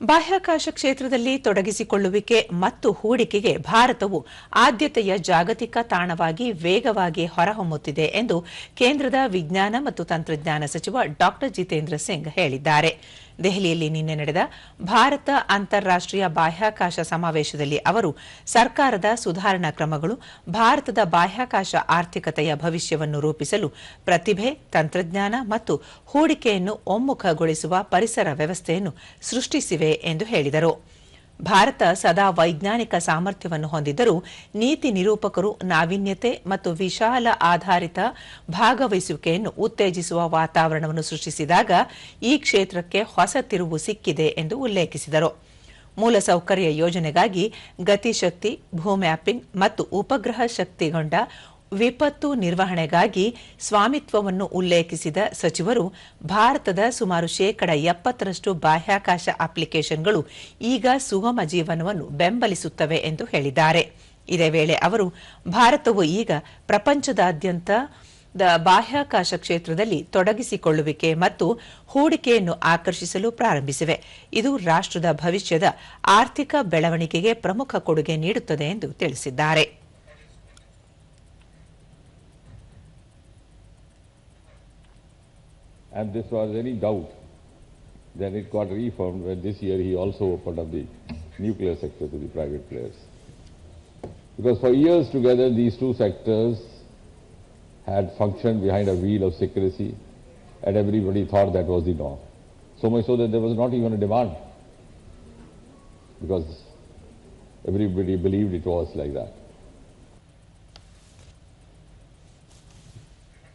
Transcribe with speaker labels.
Speaker 1: ಬಾಹ್ಯಾಕಾಶ ಕ್ಷೇತ್ರದಲ್ಲಿ ತೊಡಗಿಸಿಕೊಳ್ಳುವಿಕೆ ಮತ್ತು ಹೂಡಿಕೆಗೆ ಭಾರತವು ಆದ್ಯತೆಯ ಜಾಗತಿಕ ತಾಣವಾಗಿ ವೇಗವಾಗಿ ಹೊರಹೊಮ್ಮುತ್ತಿದೆ ಎಂದು ಕೇಂದ್ರದ ವಿಜ್ಞಾನ ಮತ್ತು ತಂತ್ರಜ್ಞಾನ ಸಚಿವ ಡಾ. ಜಿತೇಂದ್ರ ಸಿಂಗ್ ಹೇಳಿದ್ದಾರೆ. ದೆಹಲಿಯಲ್ಲಿ ನಿನ್ನೆ ನಡೆದ ಭಾರತ ಅಂತಾರಾಷ್ಟೀಯ ಬಾಹ್ಯಾಕಾಶ ಸಮಾವೇಶದಲ್ಲಿ ಅವರು ಸರ್ಕಾರದ ಸುಧಾರಣಾ ಕ್ರಮಗಳು, ಭಾರತದ ಬಾಹ್ಯಾಕಾಶ ಆರ್ಥಿಕತೆಯ ಭವಿಷ್ಯವನ್ನು ರೂಪಿಸಲು ಪ್ರತಿಭೆ, ತಂತ್ರಜ್ಞಾನ ಮತ್ತು ಹೂಡಿಕೆಯನ್ನು ಒಮ್ಮುಖಗೊಳಿಸುವ ಪರಿಸರ ವ್ಯವಸ್ಥೆಯನ್ನು ಸೃಷ್ಟಿಸಿವೆ ಎಂದು ಹೇಳಿದರು. ಭಾರತ ಸದಾ ವೈಜ್ಞಾನಿಕ ಸಾಮರ್ಥ್ಯವನ್ನು ಹೊಂದಿದ್ದರೂ ನೀತಿ ನಿರೂಪಕರು ನಾವೀನ್ಯತೆ ಮತ್ತು ವಿಶಾಲ ಆಧಾರಿತ ಭಾಗವಹಿಸುವಿಕೆಯನ್ನು ಉತ್ತೇಜಿಸುವ ವಾತಾವರಣವನ್ನು ಸೃಷ್ಟಿಸಿದಾಗ ಈ ಕ್ಷೇತ್ರಕ್ಕೆ ಹೊಸ ತಿರುವು ಸಿಕ್ಕಿದೆ ಎಂದು ಉಲ್ಲೇಖಿಸಿದರು. ಮೂಲಸೌಕರ್ಯ ಯೋಜನೆಗಾಗಿ ಗತಿಶಕ್ತಿ, ಭೂಮ್ಯಾಪಿಂಗ್ ಮತ್ತು ಉಪಗ್ರಹ ಶಕ್ತಿಗೊಂಡ ವಿಪತ್ತು ನಿರ್ವಹಣೆಗಾಗಿ ಸ್ವಾಮಿತ್ವವನ್ನು ಉಲ್ಲೇಖಿಸಿದ ಸಚಿವರು, ಭಾರತದ ಸುಮಾರು ಶೇಕಡ ಎಪ್ಪತ್ತರಷ್ಟು ಬಾಹ್ಯಾಕಾಶ ಅಪ್ಲಿಕೇಶನ್ಗಳು ಈಗ ಸುಗಮ ಜೀವನವನ್ನು ಬೆಂಬಲಿಸುತ್ತವೆ ಎಂದು ಹೇಳಿದ್ದಾರೆ. ಇದೇ ವೇಳೆ ಅವರು, ಭಾರತವು ಈಗ ಪ್ರಪಂಚದಾದ್ಯಂತ ಬಾಹ್ಯಾಕಾಶ ಕ್ಷೇತ್ರದಲ್ಲಿ ತೊಡಗಿಸಿಕೊಳ್ಳುವಿಕೆ ಮತ್ತು ಹೂಡಿಕೆಯನ್ನು ಆಕರ್ಷಿಸಲು ಪ್ರಾರಂಭಿಸಿವೆ. ಇದು ರಾಷ್ಟ್ರದ ಭವಿಷ್ಯದ ಆರ್ಥಿಕ ಬೆಳವಣಿಗೆಗೆ ಪ್ರಮುಖ ಕೊಡುಗೆ ನೀಡುತ್ತದೆ ಎಂದು ತಿಳಿಸಿದ್ದಾರೆ.
Speaker 2: And this was any doubt, then it got reformed when this year he also opened up the nuclear sector to the private players. Because for years together, these two sectors had functioned behind a wheel of secrecy, and everybody thought that was the norm. So much so that there was not even a demand, because everybody believed it was like that.